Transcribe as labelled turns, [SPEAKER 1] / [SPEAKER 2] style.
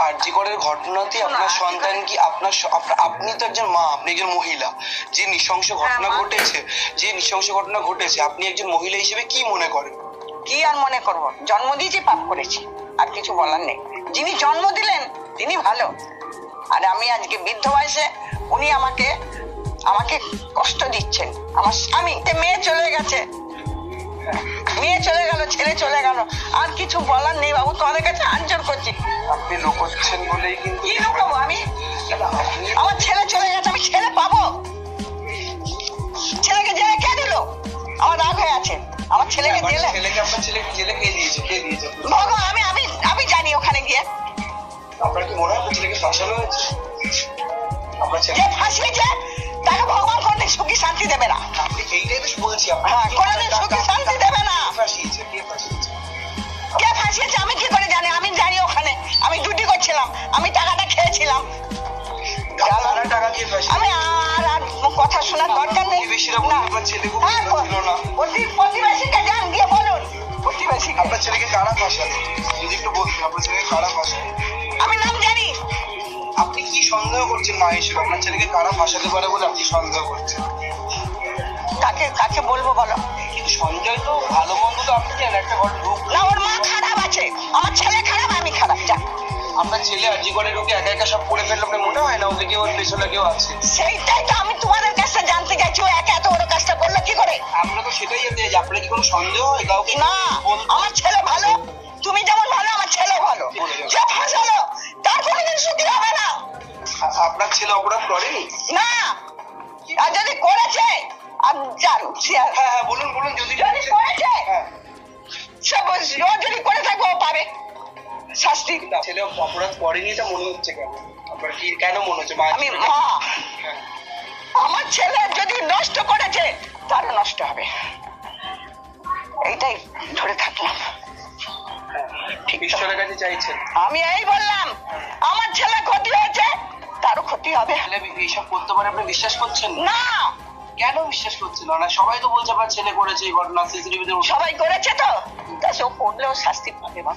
[SPEAKER 1] আরজিকরের ঘটনাতে আপনার সন্তান কি আপনার আপনি তো একজন মা আপনি একজন মহিলা। যে নৃশংস ঘটনা
[SPEAKER 2] হ্যাঁ,
[SPEAKER 1] ঘটেছে যে নৃশংস ঘটনা ঘটেছে আপনি একজন মহিলা হিসেবে কি মনে করেন?
[SPEAKER 2] কি আর মনে করব? জন্ম দিয়েছি পাপ করেছি। আর কিছু বলার নেই। যিনি জন্ম দিলেন তিনি ভালো। আর আমি আজকে বৃদ্ধ বয়সে উনি আমাকে আমাকে কষ্ট দিচ্ছেন। আমার স্বামী মেয়ে চলে গেছে। মেয়ে চলে গেল ছেলে চলে গেল। আর কিছু বলার নেই বাবু তোমাদের কাছে আঞ্চল করছি।
[SPEAKER 1] আপনি লোকচ্ছেন বলেই কিন্তু
[SPEAKER 2] কি লুকাবো আমি? আমার ছেলে চলে গেছে আমি ছেলে পাবো। ছেলেকে জেলে কে দিল? আমার রাগ হয়ে আছে। আমার ছেলেকে জেলে
[SPEAKER 1] ছেলেকে আপনার ছেলেকে জেলে কে দিয়েছে? কে দিয়েছে?
[SPEAKER 2] ভগবান আমি আমি আমি জানি ওখানে গিয়ে।
[SPEAKER 1] আপনার কি মনে হয় ছেলেকে ফাঁসানো হয়েছে?
[SPEAKER 2] যে ফাঁসিয়েছে তাকে ভগবান কোনদিন সুখী শান্তি দেবে না।
[SPEAKER 1] এইটাই তো বলছি
[SPEAKER 2] হ্যাঁ, কোনোদিন সুখী শান্তি কথা শোনার দরকার নেই। হ্যাঁ, প্রতিবেশীকে যান গিয়ে বলুন। প্রতিবেশীকে।
[SPEAKER 1] আপনার ছেলেকে কারা ফাঁসাবে? যদি একটু বলতেন আপনার ছেলেকে কারা ফাঁসাবে?
[SPEAKER 2] আমি নাম জানি।
[SPEAKER 1] আপনি কি সন্দেহ করছেন মা হিসেবে? আপনার ছেলেকে কারা ফাঁসাতে পারে বলে আপনি সন্দেহ করছেন?
[SPEAKER 2] কাকে কাকে বলব বলো?
[SPEAKER 1] কিন্তু সঞ্জয় তো ভালো মন্দ তো আপনি জানেন একটা ঘর
[SPEAKER 2] ছেলে
[SPEAKER 1] আজি করে ঢুকে একা একা সব করে ফেলল মনে হয় না? ওকে কেউ ওর পেছনে কেউ আছে?
[SPEAKER 2] সেইটাই তো আমি তোমাদের কাছে জানতে চাইছি। ও একা এত বড় কাজটা করল কি করে?
[SPEAKER 1] আমরা তো সেটাই জানতে চাই আপনার কি কোনো সন্দেহ হয় কাউকে?
[SPEAKER 2] না আমার ছেলে ভালো। তুমি যেমন ভালো আমার ছেলে ভালো। যে ফাঁসালো তার কোনোদিন সুখী হবে না।
[SPEAKER 1] আপনার ছেলে অপরাধ করেনি?
[SPEAKER 2] না। আর যদি করেছে আর জান
[SPEAKER 1] হ্যাঁ হ্যাঁ বলুন বলুন যদি
[SPEAKER 2] যদি করেছে।
[SPEAKER 1] হ্যাঁ।
[SPEAKER 2] সে যদি করে থাকবে পাবে। শাস্তি
[SPEAKER 1] ছেলে অপরাধ করেনি মনে হচ্ছে কেন? আপনার কি কেন মনে হচ্ছে?
[SPEAKER 2] আমি মা!
[SPEAKER 1] হ্যাঁ।
[SPEAKER 2] আমার ছেলে যদি নষ্ট করেছে তারও নষ্ট হবে। এইটাই ধরে থাকলাম।
[SPEAKER 1] ঈশ্বরের কাছে চাইছেন।
[SPEAKER 2] আমি এই বললাম আমার ছেলে ক্ষতি হয়েছে তারও ক্ষতি হবে।
[SPEAKER 1] এইসব করতে পারে আপনি বিশ্বাস করছেন?
[SPEAKER 2] না!
[SPEAKER 1] কেন বিশ্বাস করছেন? না সবাই তো বলছে আপনার ছেলে করেছে এই ঘটনা সিসিটিভিতে
[SPEAKER 2] সবাই করেছে তো। তা সে করলেও শাস্তি পাবে বা